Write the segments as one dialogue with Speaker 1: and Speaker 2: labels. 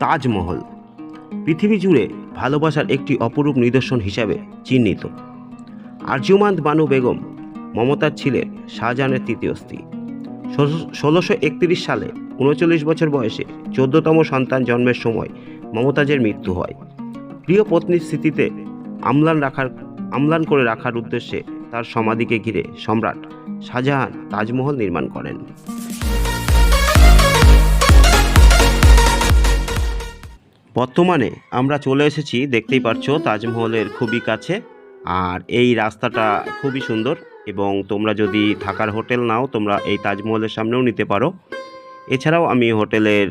Speaker 1: তাজমহল। পৃথিবী জুড়ে ভালোবাসার একটি অপরূপ নিদর্শন হিসাবে চিহ্নিত। আর্যমান্ত বানু বেগম মমতাজ ছিলেন শাহজাহানের তৃতীয় স্ত্রী। ষোলোশো একত্রিশ সালে উনচল্লিশ বছর বয়সে চোদ্দতম সন্তান জন্মের সময় মমতাজের মৃত্যু হয়। প্রিয় পত্নীর স্মৃতিতে আমলান রাখার আমলান করে রাখার উদ্দেশ্যে তার সমাধিকে ঘিরে সম্রাট শাহজাহান তাজমহল নির্মাণ করেন। বর্তমানে আমরা চলে এসেছি, দেখতেই পাচ্ছ তাজমহলের খুবই কাছে। আর এই রাস্তাটা খুবই সুন্দর এবং তোমরা যদি থাকার হোটেল নাও, তোমরা এই তাজমহলের সামনেও নিতে পারো। এছাড়াও আমি হোটেলের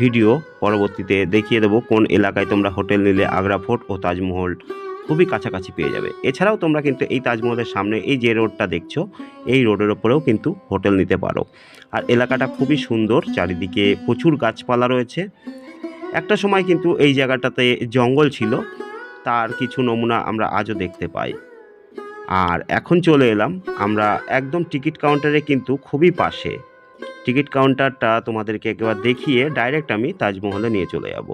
Speaker 1: ভিডিও পরবর্তীতে দেখিয়ে দেবো, কোন এলাকায় তোমরা হোটেল নিলে আগ্রা ফোর্ট ও তাজমহল খুবই কাছাকাছি পেয়ে যাবে। এছাড়াও তোমরা কিন্তু এই তাজমহলের সামনে এই যে রোডটা দেখছ, এই রোডের ওপরেও কিন্তু হোটেল নিতে পারো। আর এলাকাটা খুবই সুন্দর, চারিদিকে প্রচুর গাছপালা রয়েছে। একটা সময় কিন্তু এই জায়গাটাতে জঙ্গল ছিল। তার কিছু নমুনা আমরা আজও দেখতে পাই। আর এখন চলে এলাম আমরা একদম টিকিট কাউন্টারে কিন্তু খুবই পাশে। টিকিট কাউন্টারটা তোমাদেরকে একবার দেখিয়ে ডাইরেক্ট আমি তাজমহলে নিয়ে চলে যাব।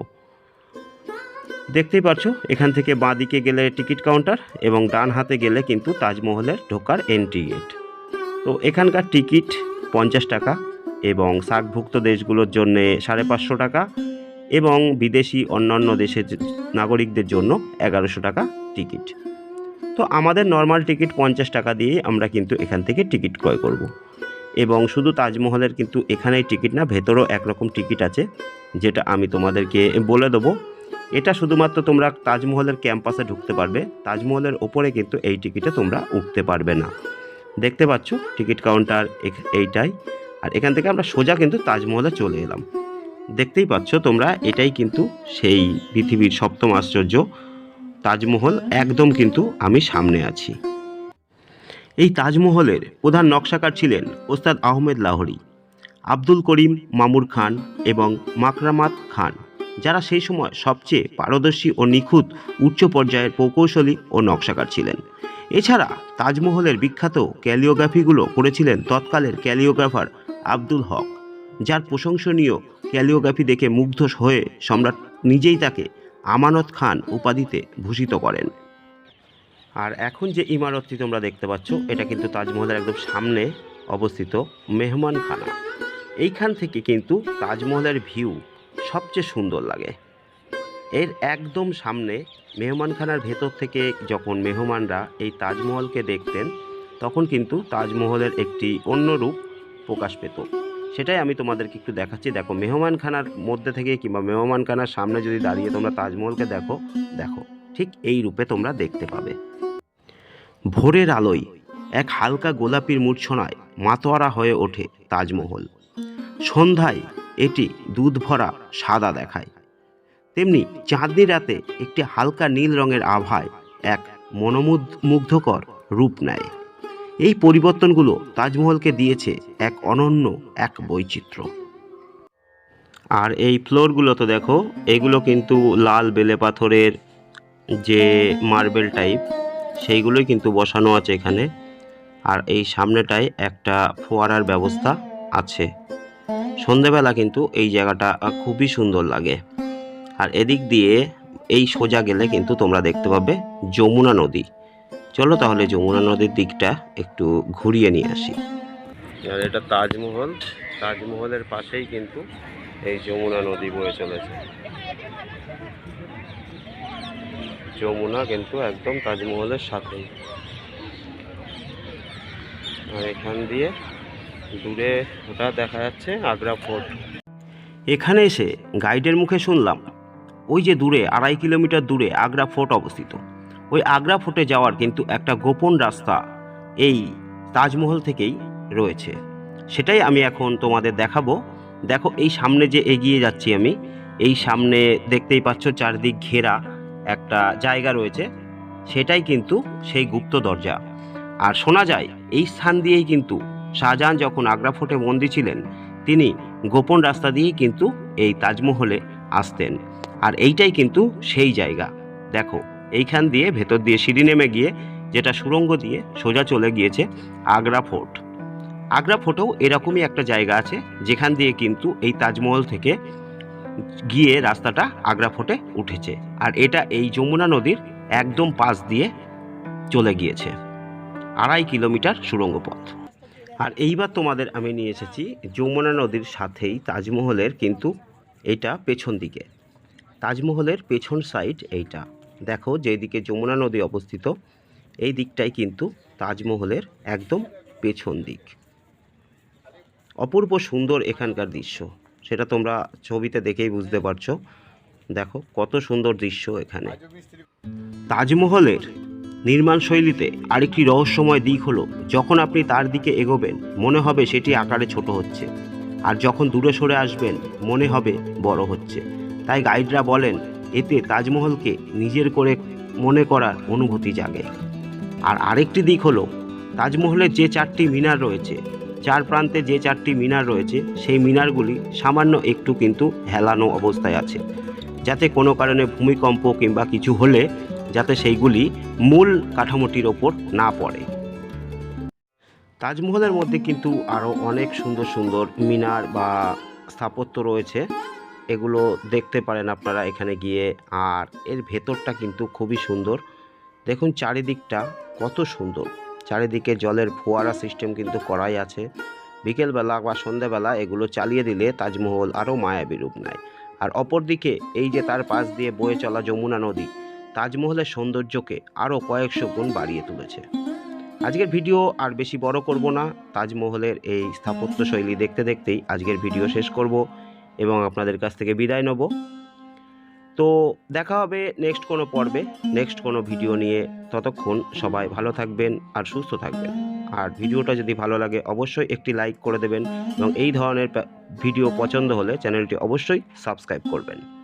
Speaker 1: দেখতেই পাচ্ছ এখান থেকে বাঁ দিকে গেলে টিকিট কাউন্টার এবং ডান হাতে গেলে কিন্তু তাজমহলের ঢোকার এন্ট্রি গেট তো এখানকার টিকিট পঞ্চাশ টাকা এবং সার্কভুক্ত দেশগুলোর জন্যে সাড়ে পাঁচশো টাকা। এবং বিদেশি অন্যান্য দেশের নাগরিকদের জন্য এগারোশো টাকা টিকিট। তো আমাদের নর্মাল টিকিট পঞ্চাশ টাকা দিয়েই আমরা কিন্তু এখান থেকে টিকিট ক্রয় করব। এবং শুধু তাজমহলের কিন্তু এখানেই টিকিট না, ভেতরেও একরকম টিকিট আছে, যেটা আমি তোমাদেরকে বলে দেবো। এটা শুধুমাত্র তোমরা তাজমহলের ক্যাম্পাসে ঢুকতে পারবে, তাজমহলের ওপরে কিন্তু এই টিকিটে তোমরা উঠতে পারবে না। দেখতে পাচ্ছ, টিকিট কাউন্টার এইটাই। আর এখান থেকে আমরা সোজা কিন্তু তাজমহলে চলে এলাম। দেখতেই পাচ্ছ তোমরা, এটাই কিন্তু সেই পৃথিবীর সপ্তম আশ্চর্য তাজমহল, একদম কিন্তু আমি সামনে আছি। এই তাজমহলের প্রধান নকশাকার ছিলেন ওস্তাদ আহমেদ লাহোরি, আব্দুল করিম মামুর খান এবং মাকরামাত খান, যারা সেই সময় সবচেয়ে পারদর্শী ও নিখুঁত উচ্চ পর্যায়ের প্রকৌশলী ও নকশাকার ছিলেন। এছাড়া তাজমহলের বিখ্যাত ক্যালিওগ্রাফিগুলো করেছিলেন তৎকালের ক্যালিওগ্রাফার আব্দুল হক, যার প্রশংসনীয় ক্যালিওগ্রাফি দেখে মুগ্ধ হয়ে সম্রাট নিজেই তাকে আমানত খান উপাধিতে ভূষিত করেন। আর এখন যে ইমারতটি তোমরা দেখতে পাচ্ছ, এটা কিন্তু তাজমহলের একদম সামনে অবস্থিত মেহমানখানা এইখান থেকে কিন্তু তাজমহলের ভিউ সবচেয়ে সুন্দর লাগে। এর একদম সামনে মেহমানখানার ভেতর থেকে যখন মেহমানরা এই তাজমহলকে দেখতেন, তখন কিন্তু তাজমহলের একটি অন্য রূপ প্রকাশ পেত। সেটাই আমি তোমাদেরকে একটু দেখাচ্ছি। দেখো মেহমানখানার মধ্যে থেকে কিংবা মেহমানখানার সামনে যদি দাঁড়িয়ে তোমরা তাজমহলকে দেখো দেখো, ঠিক এই রূপে তোমরা দেখতে পাবে। ভোরের আলোয় এক হালকা গোলাপির মূর্ছনায় মাতোয়ারা হয়ে ওঠে তাজমহল। সন্ধ্যায় এটি দুধ ভরা সাদা দেখায়। তেমনি চাঁদনি রাতে একটি হালকা নীল রঙের আভায় এক মনোমুগ্ধকর রূপ নেয়। এই পরিবর্তনগুলো তাজমহলকে দিয়েছে এক অনন্য, এক বৈচিত্র্য। আর এই ফ্লোরগুলো তো দেখো, এগুলো কিন্তু লাল বেলে পাথরের যে মার্বেল টাইপ, সেইগুলোই কিন্তু বসানো আছে এখানে। আর এই সামনেটায় একটা ফোয়ারার ব্যবস্থা আছে। সন্ধেবেলা কিন্তু এই জায়গাটা খুবই সুন্দর লাগে। আর এদিক দিয়ে এই সোজা গেলে কিন্তু তোমরা দেখতে পাবে যমুনা নদী। চলো তাহলে যমুনা নদীর দিকটা একটু ঘুরিয়ে নিয়ে আসি। আর এটা তাজমহল। তাজমহলের পাশেই কিন্তু এই যমুনা নদী বয়ে চলেছে। যমুনা কিন্তু একদম তাজমহলের সাথেই। আর এখান দিয়ে দূরে ওটা দেখা যাচ্ছে আগ্রা ফোর্ট। এখানে এসে গাইডের মুখে শুনলাম ওই যে দূরে আড়াই কিলোমিটার দূরে আগ্রা ফোর্ট অবস্থিত। ওই আগ্রা ফোর্টে যাওয়ার কিন্তু একটা গোপন রাস্তা এই তাজমহল থেকেই রয়েছে। সেটাই আমি এখন তোমাদের দেখাবো। দেখো, এই সামনে যে এগিয়ে যাচ্ছি আমি, এই সামনে দেখতেই পাচ্ছ চারদিক ঘেরা একটা জায়গা রয়েছে। সেটাই কিন্তু সেই গুপ্ত দরজা। আর শোনা যায়, এই স্থান দিয়েই কিন্তু শাহজাহান যখন আগ্রা ফোর্টে বন্দি ছিলেন, তিনি গোপন রাস্তা দিয়েই কিন্তু এই তাজমহলে আসতেন। আর এইটাই কিন্তু সেই জায়গা। দেখো এইখান দিয়ে ভেতর দিয়ে সিঁড়ি নেমে গিয়ে যেটা সুড়ঙ্গ দিয়ে সোজা চলে গিয়েছে আগ্রা ফোর্ট। আগ্রা ফোর্টেও এরকমই একটা জায়গা আছে, যেখান দিয়ে কিন্তু এই তাজমহল থেকে গিয়ে রাস্তাটা আগ্রা ফোর্টে উঠেছে। আর এটা এই যমুনা নদীর একদম পাশ দিয়ে চলে গিয়েছে, আড়াই কিলোমিটার সুড়ঙ্গ পথ আর এইবার তোমাদের আমি নিয়ে এসেছি যমুনা নদীর সাথেই তাজমহলের কিন্তু এটা পেছন দিকে। তাজমহলের পেছন সাইড এইটা। দেখো যেদিকে যমুনা নদী অবস্থিত, এই দিকটাই কিন্তু তাজমহলের একদম পেছন দিক। অপূর্ব সুন্দর এখানকার দৃশ্য, সেটা তোমরা ছবিতে দেখেই বুঝতে পারছ। দেখো কত সুন্দর দৃশ্য এখানে। তাজমহলের নির্মাণ শৈলীতে আরেকটি রহস্যময় দিক হলো, যখন আপনি তার দিকে এগোবেন, মনে হবে সেটি আকারে ছোট হচ্ছে। আর যখন দূরে সরে আসবেন, মনে হবে বড় হচ্ছে। তাই গাইডরা বলেন এতে তাজমহলকে নিজের করে মনে করার অনুভূতি জাগে। আর আরেকটি দিক হলো তাজমহলের যে চারটি মিনার রয়েছে, চার প্রান্তে যে চারটি মিনার রয়েছে, সেই মিনারগুলি সামান্য একটু কিন্তু হেলানো অবস্থায় আছে। যাতে কোনো কারণে ভূমিকম্প কিংবা কিছু হলে যাতে সেইগুলি মূল কাঠামোটির ওপর না পড়ে। তাজমহলের মধ্যে কিন্তু আরও অনেক সুন্দর সুন্দর মিনার বা স্থাপত্য রয়েছে। এগুলো দেখতে পারেন আপনারা এখানে গিয়ে। আর এর ভেতরটা কিন্তু খুবই সুন্দর। দেখুন চারিদিকটা কত সুন্দর। চারিদিকে জলের ফোয়ারা সিস্টেম কিন্তু করাই আছে। বিকেলবেলা বা সন্ধ্যাবেলা এগুলো চালিয়ে দিলে তাজমহল আরও মায়াবী রূপ নেয়। আর অপরদিকে এই যে তার পাশ দিয়ে বয়ে চলা যমুনা নদী, তাজমহলের সৌন্দর্যকে আরও কয়েকশো গুণ বাড়িয়ে তুলেছে। আজকের ভিডিও আর বেশি বড় করব না। তাজমহলের এই স্থাপত্য শৈলী দেখতে দেখতেই আজকের ভিডিও শেষ করব। এবং আপনাদের কাছ থেকে বিদায় নেব। তো দেখা হবে নেক্সট কোনো পর্বে। নেক্সট কোনো ভিডিও নিয়ে। ততক্ষণ সবাই ভালো থাকবেন আর সুস্থ থাকবেন। আর ভিডিওটা যদি ভালো লাগে, অবশ্যই একটি লাইক করে দেবেন এবং এই ধরনের ভিডিও পছন্দ হলে চ্যানেলটি অবশ্যই সাবস্ক্রাইব করবেন।